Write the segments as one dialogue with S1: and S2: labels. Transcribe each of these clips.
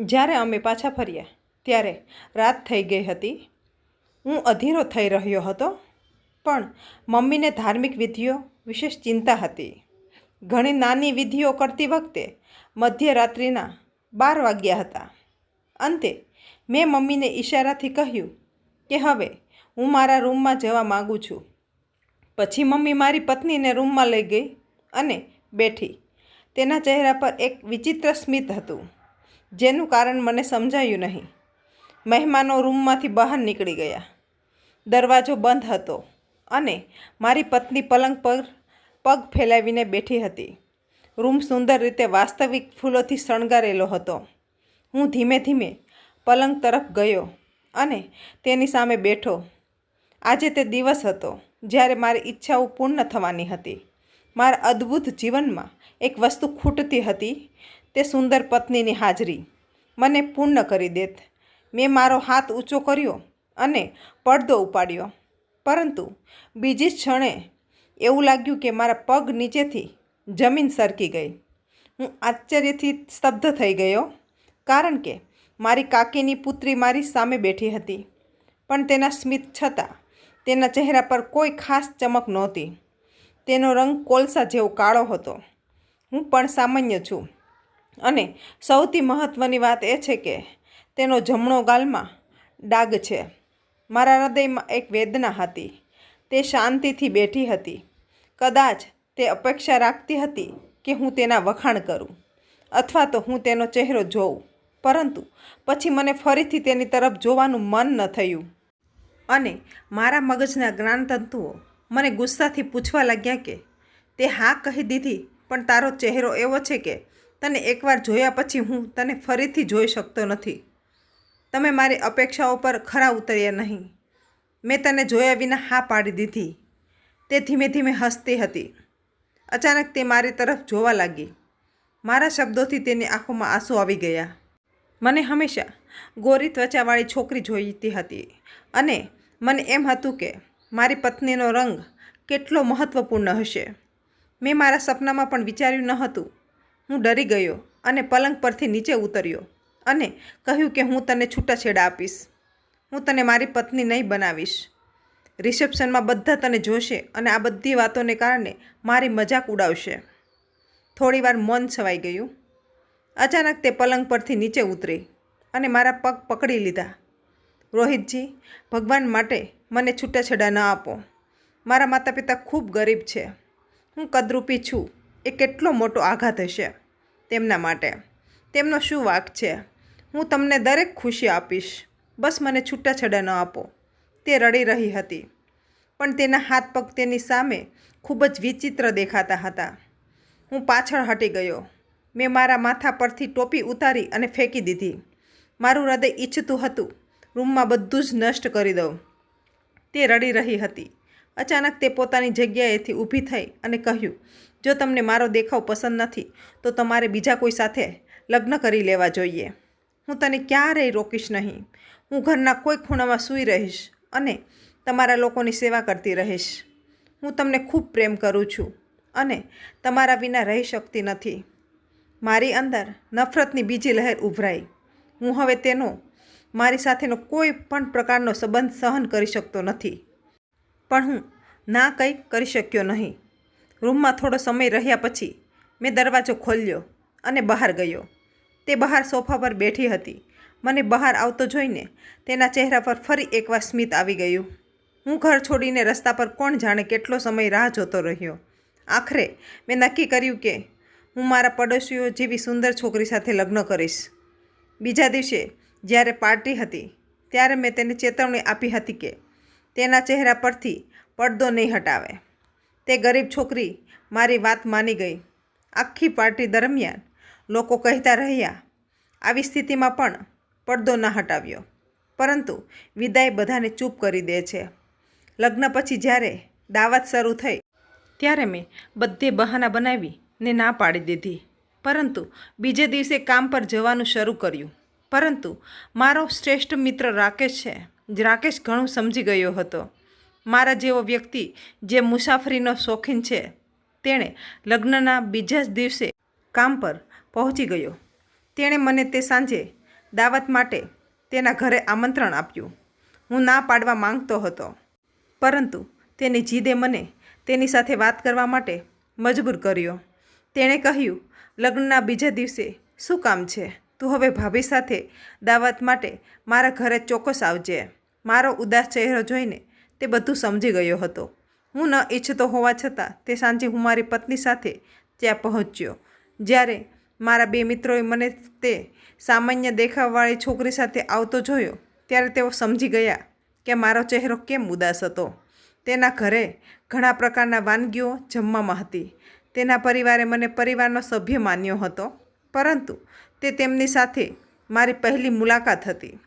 S1: જ્યારે અમે પાછા ફર્યા, ત્યારે રાત થઈ ગઈ હતી. હું અધીરો થઈ રહ્યો હતો, પણ મમ્મીને ધાર્મિક વિધિઓ વિશેષ ચિંતા હતી. ઘણી નાની વિધિઓ કરતી વખતે મધ્યરાત્રિના બાર વાગ્યા હતા. અંતે મેં મમ્મીને ઈશારાથી કહ્યું કે હવે હું મારા રૂમમાં જવા માગું છું. પછી મમ્મી મારી પત્નીને રૂમમાં લઈ ગઈ અને બેઠી. તેના ચહેરા પર એક વિચિત્ર સ્મિત હતું. જેનું કારણ મને સમજાયું નહીં. મહેમાનો રૂમમાંથી બહાર નીકળી ગયા. દરવાજો બંધ હતો અને મારી પત્ની પલંગ પર પગ ફેલાવીને બેઠી હતી. રૂમ સુંદર રીતે વાસ્તવિક ફૂલોથી શણગારેલો હતો. હું ધીમે ધીમે પલંગ તરફ ગયો અને તેની સામે બેઠો. આજે તે દિવસ હતો જ્યારે મારી ઈચ્છાઓ પૂર્ણ થવાની હતી. મારા અદ્ભુત જીવનમાં એક વસ્તુ ખૂટતી હતી તે સુંદર પત્નીની હાજરી. મને પૂર્ણ કરી દેત. મેં મારો હાથ ઊંચો કર્યો અને પડદો ઉપાડ્યો. પરંતુ બીજી ક્ષણે એવું લાગ્યું કે મારા પગ નીચેથી જમીન સરકી ગઈ. હું આશ્ચર્યથી સ્તબ્ધ થઈ ગયો, કારણ કે મારી કાકીની પુત્રી મારી સામે બેઠી હતી. પણ તેના સ્મિત છતાં તેના ચહેરા પર કોઈ ખાસ ચમક નહોતી. તેનો રંગ કોલસા જેવો કાળો હતો. હું પણ સામાન્ય છું. અને સૌથી મહત્ત્વની વાત એ છે કે તેનો જમણો ગાલમાં ડાઘ છે. મારા હૃદયમાં એક વેદના હતી. તે શાંતિથી બેઠી હતી. કદાચ તે અપેક્ષા રાખતી હતી કે હું તેના વખાણ કરું અથવા તો હું તેનો ચહેરો જોઉં. પરંતુ પછી મને ફરીથી તેની તરફ જોવાનું મન ન થયું. અને મારા મગજના જ્ઞાનતંતુઓ મને ગુસ્સાથી પૂછવા લાગ્યા કે તે હા કહી દીધી, પણ તારો ચહેરો એવો છે કે તને એકવાર જોયા પછી હું તને ફરીથી જોઈ શકતો નથી. તમે મારી અપેક્ષાઓ પર ખરા ઉતર્યા નહીં. મેં તને જોયા વિના હા પાડી દીધી. તે ધીમે ધીમે હસતી હતી. અચાનક તે મારી તરફ જોવા લાગી. મારા શબ્દોથી તેની આંખોમાં આંસુ આવી ગયા. મને હંમેશા ગોરી ત્વચાવાળી છોકરી જોઈતી હતી અને મને એમ હતું કે મારી પત્નીનો રંગ કેટલો મહત્ત્વપૂર્ણ હશે. મેં મારા સપનામાં પણ વિચાર્યું ન હતું હું ડરી ગયો અને પલંગ પરથી નીચે ઉતર્યો અને કહ્યું કે હું તને છૂટાછેડા આપીશ. હું તને મારી પત્ની નહીં બનાવીશ. રિસેપ્શનમાં બધા તને જોશે અને આ બધી વાતોને કારણે મારી મજાક ઉડાવશે. થોડીવાર મૌન છવાઈ ગયું. અચાનક તે પલંગ પરથી નીચે ઉતરી અને મારા પગ પકડી લીધા. રોહિતજી, ભગવાન માટે મને છૂટાછેડા ન આપો. મારા માતા પિતા ખૂબ ગરીબ છે. હું કદરૂપી છું. એ કેટલો મોટો આઘાત હશે. તેમના માટે. તેમનો શું વાક છે? હું તમને દરેક ખુશી આપીશ. બસ મને છૂટાછેડા ન આપો. તે રડી રહી હતી. પણ તેના હાથ પગ તેની સામે ખૂબ જ વિચિત્ર દેખાતા હતા. હું પાછળ હટી ગયો. મેં મારા માથા પરથી ટોપી ઉતારી અને ફેંકી દીધી. મારું હૃદય ઈચ્છતું હતું, રૂમમાં બધું જ નષ્ટ કરી દઉં. તે રડી રહી હતી. અચાનક તે પોતાની જગ્યાએથી ઊભી થઈ અને કહ્યું જો તમને મારો દેખાવ પસંદ નથી, તો તમારે બીજા કોઈ સાથે લગ્ન કરી લેવા જોઈએ. હું તને ક્યારેય રોકીશ નહીં. હું ઘરના કોઈ ખૂણામાં સૂઈ રહીશ અને તમારા લોકોની સેવા કરતી રહીશ. હું તમને ખૂબ પ્રેમ કરું છું અને તમારા વિના રહી શકતી નથી. મારી અંદર નફરતની બીજી લહેર ઉભરાઈ. હું હવે તેનો, મારી સાથેનો કોઈ પણ પ્રકારનો સંબંધ સહન કરી શકતો નથી. પણ હું ના કંઈ કરી શક્યો નહીં. રૂમમાં થોડો સમય રહ્યા પછી મેં દરવાજો ખોલ્યો અને બહાર ગયો. તે બહાર સોફા પર બેઠી હતી. મને બહાર આવતો જોઈને તેના ચહેરા પર ફરી એકવાર સ્મિત આવી ગયું. હું ઘર છોડીને રસ્તા પર કોણ જાણે કેટલો સમય રાહ જોતો રહ્યો. આખરે મેં નક્કી કર્યું કે હું મારા પડોશીઓ જેવી સુંદર છોકરી સાથે લગ્ન કરીશ. બીજા દિવસે જ્યારે પાર્ટી હતી ત્યારે મેં તેને ચેતવણી આપી હતી કે તેના ચહેરા પરથી પડદો નહીં હટાવે. તે ગરીબ છોકરી મારી વાત માની ગઈ. આખી પાર્ટી દરમિયાન લોકો કહેતા રહ્યા, આવી સ્થિતિમાં પણ પડદો ન હટાવ્યો. પરંતુ વિદાય બધાને ચૂપ કરી દે છે. લગ્ન પછી જ્યારે દાવત શરૂ થઈ, ત્યારે મેં બધે બહાના બનાવી ને ના પાડી દીધી. પરંતુ બીજે દિવસે કામ પર જવાનું શરૂ કર્યું. પરંતુ મારો શ્રેષ્ઠ મિત્ર રાકેશ છે રાકેશ ઘણું સમજી ગયો હતો. મારા જેવો વ્યક્તિ જે મુસાફરીનો શોખીન છે, તેણે લગ્નના બીજા જ દિવસે કામ પર પહોંચી ગયો. તેણે મને તે સાંજે દાવત માટે તેના ઘરે આમંત્રણ આપ્યું. હું ના પાડવા માંગતો હતો, પરંતુ તેની જીદે મને તેની સાથે વાત કરવા માટે મજબૂર કર્યો. તેણે કહ્યું, લગ્નના બીજા દિવસે શું કામ છે? તું હવે ભાભી સાથે દાવત માટે મારા ઘરે ચોક્કસ આવજે. મારો ઉદાસ ચહેરો જોઈને તે બધું સમજી ગયો હતો. હું ન ઈચ્છતો હોવા છતાં તે સાંજે હું મારી પત્ની સાથે ત્યાં પહોંચ્યો. જ્યારે મારા બે મિત્રોએ મને તે સામાન્ય દેખાવવાળી છોકરી સાથે આવતો જોયો, ત્યારે તેઓ સમજી ગયા કે મારો ચહેરો કેમ ઉદાસ હતો. તેના ઘરે ઘણા પ્રકારના વાનગીઓ જમવામાં હતી. તેના પરિવારે મને પરિવારનો સભ્ય માન્યો હતો, પરંતુ તે તેમની સાથે મારી પહેલી મુલાકાત હતી.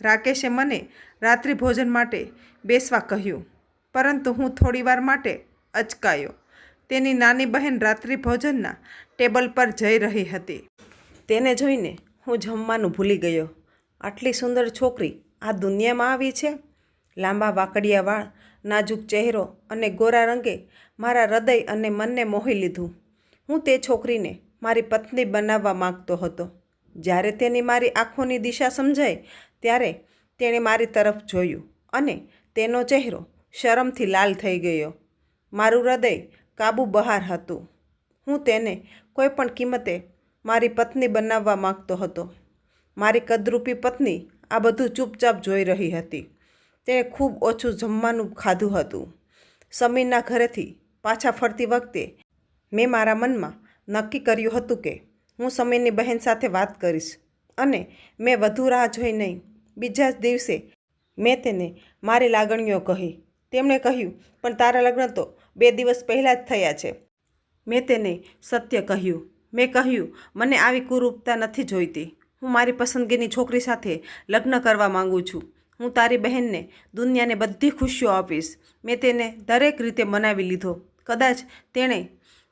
S1: રાકેશે મને રાત્રિ ભોજન માટે બેસવા કહ્યું. પરંતુ હું થોડીવાર માટે અચકાયો. તેની નાની બહેન રાત્રિ ભોજનના ટેબલ પર જઈ રહી હતી. તેને જોઈને હું જમવાનું ભૂલી ગયો. આટલી સુંદર છોકરી આ દુનિયામાં આવી છે? લાંબા વાકડિયા વાળ, નાજુક ચહેરો અને ગોરા રંગે મારા હૃદય અને મનને મોહી લીધું. હું તે છોકરીને મારી પત્ની બનાવવા માગતો હતો. જ્યારે તેની મારી આંખોની દિશા સમજાઈ ત્યારે તેણે મારી તરફ જોયું અને તેનો ચહેરો શરમથી લાલ થઈ ગયો. મારું હૃદય કાબુ બહાર હતું. હું તેને કોઈ પણ કિંમતે મારી પત્ની બનાવવા માંગતો હતો. મારી કદરૂપી પત્ની આ બધું ચૂપચાપ જોઈ રહી હતી. તેણે ખૂબ ઓછું જમવાનું ખાધું હતું. સમીરના ઘરેથી પાછા ફરતી વખતે મેં મારા મનમાં નક્કી કર્યું હતું કે હું સમીરની બહેન સાથે વાત કરીશ અને મેં વધુ રાહ જોઈ નહીં. બીજા જ દિવસે મેં તેને મારી લાગણીઓ કહી. તેમણે કહ્યું, પણ તારા લગ્ન તો બે દિવસ પહેલાં જ થયા છે. મેં તેને સત્ય કહ્યું. મેં કહ્યું, મને આવી કુરૂપતા નથી જોઈતી. હું મારી પસંદગીની છોકરી સાથે લગ્ન કરવા માગું છું. હું તારી બહેનને દુનિયાને બધી ખુશીઓ આપીશ. મેં તેને દરેક રીતે મનાવી લીધો. કદાચ તેણે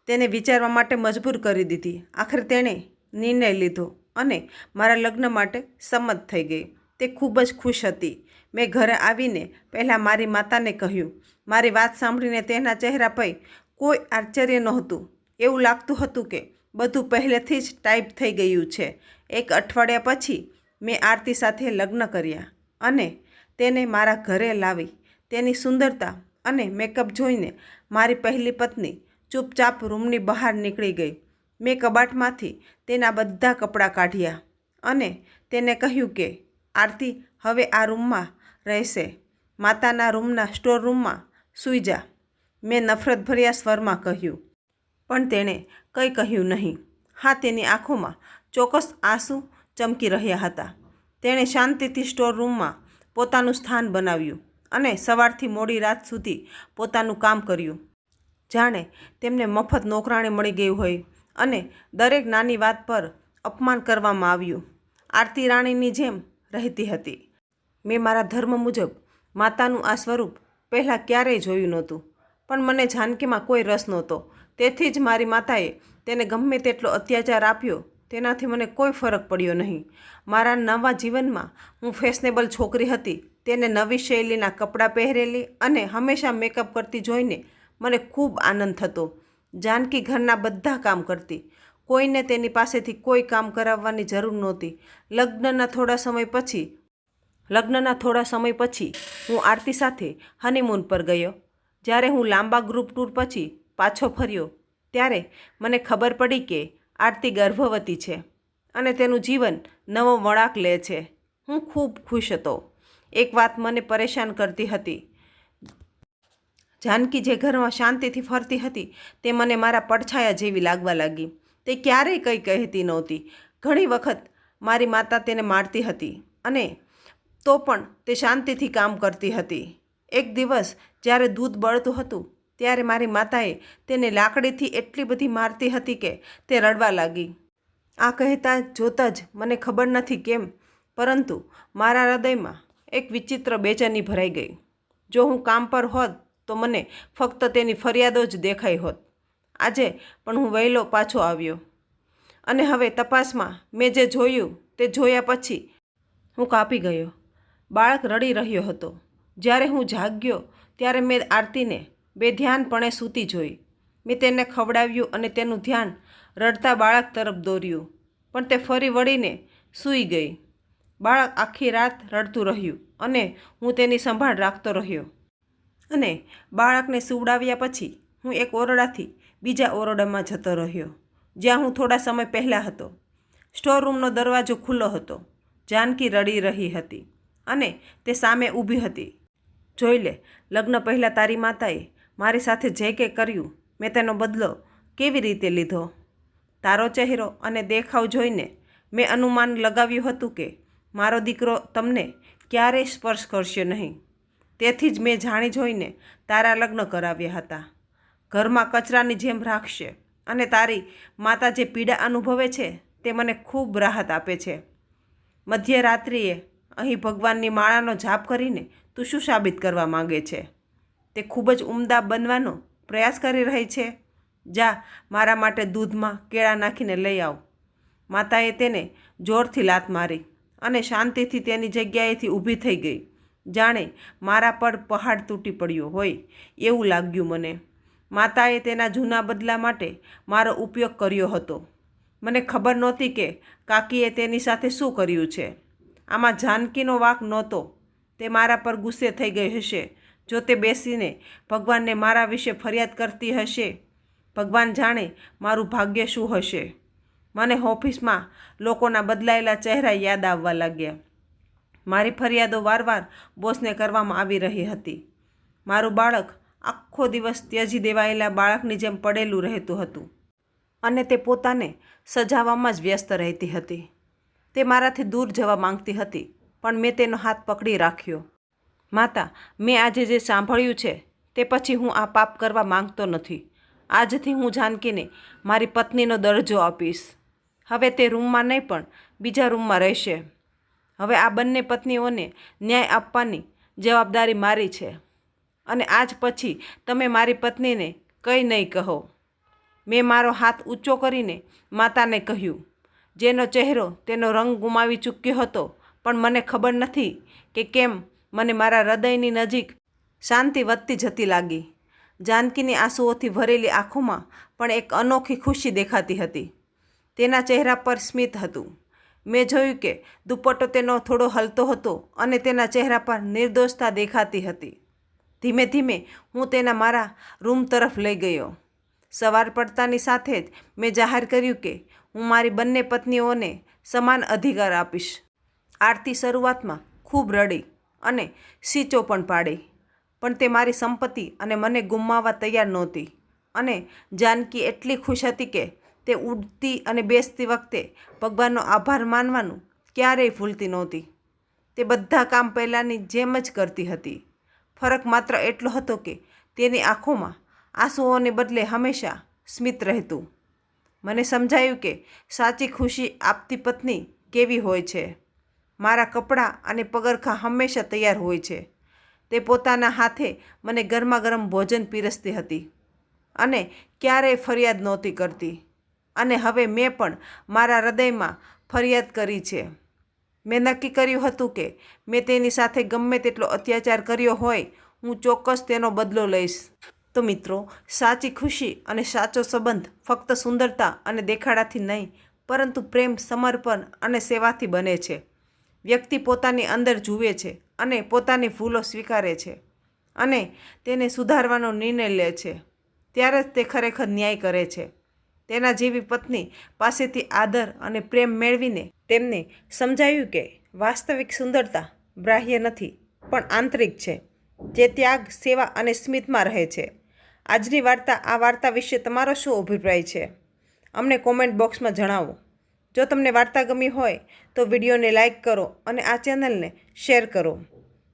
S1: તેને વિચારવા માટે મજબૂર કરી દીધી. આખરે તેણે નિર્ણય લીધો અને મારા લગ્ન માટે સંમત થઈ ગઈ. તે ખૂબ જ ખુશ હતી. મેં ઘરે આવીને પહેલાં મારી માતાને કહ્યું, મારી વાત સાંભળીને તેના ચહેરા પર કોઈ આશ્ચર્ય નહોતું. એવું લાગતું હતું કે બધું પહેલેથી જ ટાઈપ થઈ ગયું છે. એક અઠવાડિયા પછી મેં આરતી સાથે લગ્ન કર્યા અને તેને મારા ઘરે લાવી. તેની સુંદરતા અને મેકઅપ જોઈને મારી પહેલી પત્ની ચૂપચાપ રૂમની બહાર નીકળી ગઈ. મેં કબાટમાંથી તેના બધા કપડાં કાઢ્યા અને તેને કહ્યું કે આરતી હવે આ રૂમમાં રહેશે. માતાના રૂમના સ્ટોર રૂમમાં સૂઈ જા. મેં નફરતભર્યા સ્વરમાં કહ્યું. પણ તેણે કંઈ કહ્યું નહીં. હા, તેની આંખોમાં ચોક્કસ આંસુ ચમકી રહ્યા હતા. તેણે શાંતિથી સ્ટોર રૂમમાં પોતાનું સ્થાન બનાવ્યું અને સવારથી મોડી રાત સુધી પોતાનું કામ કર્યું. જાણે તેમને મફત નોકરાણી મળી ગયું હોય અને દરેક નાની વાત પર અપમાન કરવામાં આવ્યું. આરતી રાણીની જેમ રહેતી હતી. મેં મારા ધર્મ મુજબ માતાનું આ સ્વરૂપ પહેલાં ક્યારેય જોયું નહોતું, પણ મને જાનકીમાં કોઈ રસ નહોતો. તેથી જ મારી માતાએ તેને ગમે તેટલો અત્યાચાર આપ્યો, તેનાથી મને કોઈ ફરક પડ્યો નહીં. મારા નવા જીવનમાં હું ફેશનેબલ છોકરી હતી, તેને નવી શૈલીના કપડાં પહેરેલી અને હંમેશા મેકઅપ કરતી જોઈને મને ખૂબ આનંદ થતો. જાનકી ઘરના બધા કામ કરતી. કોઈને તેની પાસેથી કોઈ કામ કરાવવાની જરૂર નહોતી. લગ્નના થોડા સમય પછી, લગ્નના થોડા સમય પછી હું આરતી સાથે હનીમૂન પર ગયો. જ્યારે હું લાંબા ગ્રુપ ટૂર પછી પાછો ફર્યો, ત્યારે મને ખબર પડી કે આરતી ગર્ભવતી છે અને તેનું જીવન નવો વળાંક લે છે. હું ખૂબ ખુશ હતો. એક વાત મને પરેશાન કરતી હતી. જાનકી જે ઘરમાં શાંતિથી ફરતી હતી, તે મને મારા પડછાયા જેવી લાગવા લાગી. તે ક્યારેય કંઈ કહેતી નહોતી. ઘણી વખત મારી માતા તેને મારતી હતી અને તો પણ તે શાંતિથી કામ કરતી હતી. એક દિવસ જ્યારે દૂધ બળતું હતું, ત્યારે મારી માતાએ તેને લાકડીથી એટલી બધી મારતી હતી કે તે રડવા લાગી. આ કહેતા જોતાં જ મને ખબર નથી કેમ, પરંતુ મારા હૃદયમાં એક વિચિત્ર બેચેની ભરાઈ ગઈ. જો હું કામ પર હોત તો મને ફક્ત તેની ફરિયાદો જ દેખાઈ હોત. આજે પણ હું વહેલો પાછો આવ્યો. અને હવે તપાસમાં મેં જે જોયું તે જોયા પછી હું કાપી ગયો. બાળક રડી રહ્યો હતો. જ્યારે હું જાગ્યો ત્યારે મેં આરતીને બેધ્યાનપણે સૂતી જોઈ. મેં તેને ખવડાવ્યું અને તેનું ધ્યાન રડતા બાળક તરફ દોર્યું. પણ તે ફરી વળીને સૂઈ ગઈ. બાળક આખી રાત રડતું રહ્યું અને હું તેની સંભાળ રાખતો રહ્યો. અને બાળકને સુવડાવ્યા પછી હું એક ઓરડાથી બીજા ઓરડામાં જતો રહ્યો, જ્યાં હું થોડા સમય પહેલાં હતો. સ્ટોર રૂમનો દરવાજો ખુલ્લો હતો, જાનકી રડી રહી હતી અને તે સામે ઊભી હતી. જોઈ લે, લગ્ન પહેલાં તારી માતાએ મારી સાથે જે કંઈ કર્યું, મેં તેનો બદલો કેવી રીતે લીધો? તારો ચહેરો અને દેખાવ જોઈને મેં અનુમાન લગાવ્યું હતું કે મારો દીકરો તમને ક્યારેય સ્પર્શ કરશે નહીં. તેથી જ મેં જાણી જોઈને તારા લગ્ન કરાવ્યા હતા. ઘરમાં કચરાની જેમ રાખશે. અને તારી માતા જે પીડા અનુભવે છે, તે મને ખૂબ રાહત આપે છે. મધ્યરાત્રિએ અહીં ભગવાનની માળાનો જાપ કરીને તું શું સાબિત કરવા માંગે છે? તે ખૂબ જ ઉમદા બનવાનો પ્રયાસ કરી રહી છે. જા, મારા માટે દૂધમાં કેળા નાખીને લઈ આવ. માતાએ તેને જોરથી લાત મારી અને શાંતિથી તેની જગ્યાએથી ઊભી થઈ ગઈ. જાણે મારા પર પહાડ તૂટી પડ્યો હોય એવું લાગ્યું મને. માતાએ તેના જૂના બદલા માટે મારો ઉપયોગ કર્યો હતો. મને ખબર નહોતી કે કાકીએ તેની સાથે શું કર્યું છે. આમાં જાનકીનો વાક નહોતો. તે મારા પર ગુસ્સે થઈ ગઈ હશે. જો તે બેસીને ભગવાનને મારા વિશે ફરિયાદ કરતી હશે, ભગવાન જાણે મારું ભાગ્ય શું હશે. મને ઓફિસમાં લોકોના બદલાયેલા ચહેરા યાદ આવવા લાગ્યા. મારી ફરિયાદો વારવાર બોસને કરવામાં આવી રહી હતી. મારું બાળક આખો દિવસ ત્યજી દેવાયેલા બાળકની જેમ પડેલું રહેતું હતું અને તે પોતાને સજાવવામાં જ વ્યસ્ત રહેતી હતી. તે મારાથી દૂર જવા માંગતી હતી, પણ મેં તેનો હાથ પકડી રાખ્યો. માતા, મેં આજે જે સાંભળ્યું છે, તે પછી હું આ પાપ કરવા માંગતો નથી. આજથી હું જાનકીને મારી પત્નીનો દરજ્જો આપીશ. હવે તે રૂમમાં નહીં પણ બીજા રૂમમાં રહેશે. હવે આ બંને પત્નીઓને ન્યાય આપવાની જવાબદારી મારી છે. અને આજ પછી તમે મારી પત્નીને કંઈ નહીં કહો. મેં મારો હાથ ઊંચો કરીને માતાને કહ્યું. જેનો ચહેરો તેનો રંગ ગુમાવી ચૂક્યો હતો, પણ મને ખબર નથી કે કેમ મને મારા હૃદયની નજીક શાંતિ વધતી જતી લાગી. જાનકીની આંસુઓથી ભરેલી આંખોમાં પણ એક અનોખી ખુશી દેખાતી હતી. તેના ચહેરા પર સ્મિત હતું. મેં જોયું કે દુપટ્ટો તેનો થોડો હલતો હતો અને તેના ચહેરા પર નિર્દોષતા દેખાતી હતી. ધીમે ધીમે હું તેના મારા રૂમ તરફ લઈ ગયો. સવાર પડતાની સાથે જ મેં જાહેર કર્યું કે હું મારી બંને પત્નીઓને સમાન અધિકાર આપીશ. આરતી શરૂઆતમાં ખૂબ રડી અને સીચો પણ પાડી, પણ તે મારી સંપત્તિ અને મને ગુમાવવા તૈયાર નહોતી અને જાનકી એટલી ખુશ હતી કે તે ઉડતી અને બેસતી વખતે ભગવાનનો આભાર માનવાનું ક્યારેય ભૂલતી નહોતી. તે બધા કામ પહેલાંની જેમ જ કરતી હતી. ફરક માત્ર એટલો હતો કે તેની આંખોમાં આંસુઓને બદલે હંમેશા સ્મિત રહેતું. મને સમજાયું કે સાચી ખુશી આપતી પત્ની કેવી હોય છે. મારા કપડાં અને પગરખાં હંમેશા તૈયાર હોય છે. તે પોતાના હાથે મને ગરમા ગરમ ભોજન પીરસતી હતી અને ક્યારેય ફરિયાદ નહોતી કરતી. અને હવે મેં પણ મારા હૃદયમાં ફરિયાદ કરી છે. મેં નક્કી કર્યું હતું કે મેં તેની સાથે ગમે તેટલો અત્યાચાર કર્યો હોય, હું ચોક્કસ તેનો બદલો લઈશ. તો મિત્રો, સાચી ખુશી અને સાચો સંબંધ ફક્ત સુંદરતા અને દેખાડાથી નહીં, પરંતુ પ્રેમ, સમર્પણ અને સેવાથી બને છે. વ્યક્તિ પોતાની અંદર જુએ છે અને પોતાની ભૂલો સ્વીકારે છે અને તેને સુધારવાનો નિર્ણય લે છે. ત્યારે જ તે ખરેખર ન્યાય કરે છે. તેના જેવી પત્ની પાસેથી આદર અને પ્રેમ મેળવીને તેમને સમજાયું કે વાસ્તવિક સુંદરતા બાહ્ય નથી, પણ આંતરિક છે, જે ત્યાગ, સેવા અને સ્મિતમાં રહે છે. આજની વાર્તા, આ વાર્તા વિશે તમારો શું અભિપ્રાય છે? અમને કોમેન્ટ બોક્સમાં જણાવો. જો તમને વાર્તા ગમી હોય, તો વિડીયોને લાઇક કરો અને આ ચેનલને શેર કરો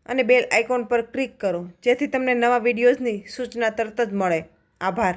S1: અને બેલ આઇકોન પર ક્લિક કરો, જેથી તમને નવા વિડીયોઝની સૂચના તરત જ મળે. આભાર.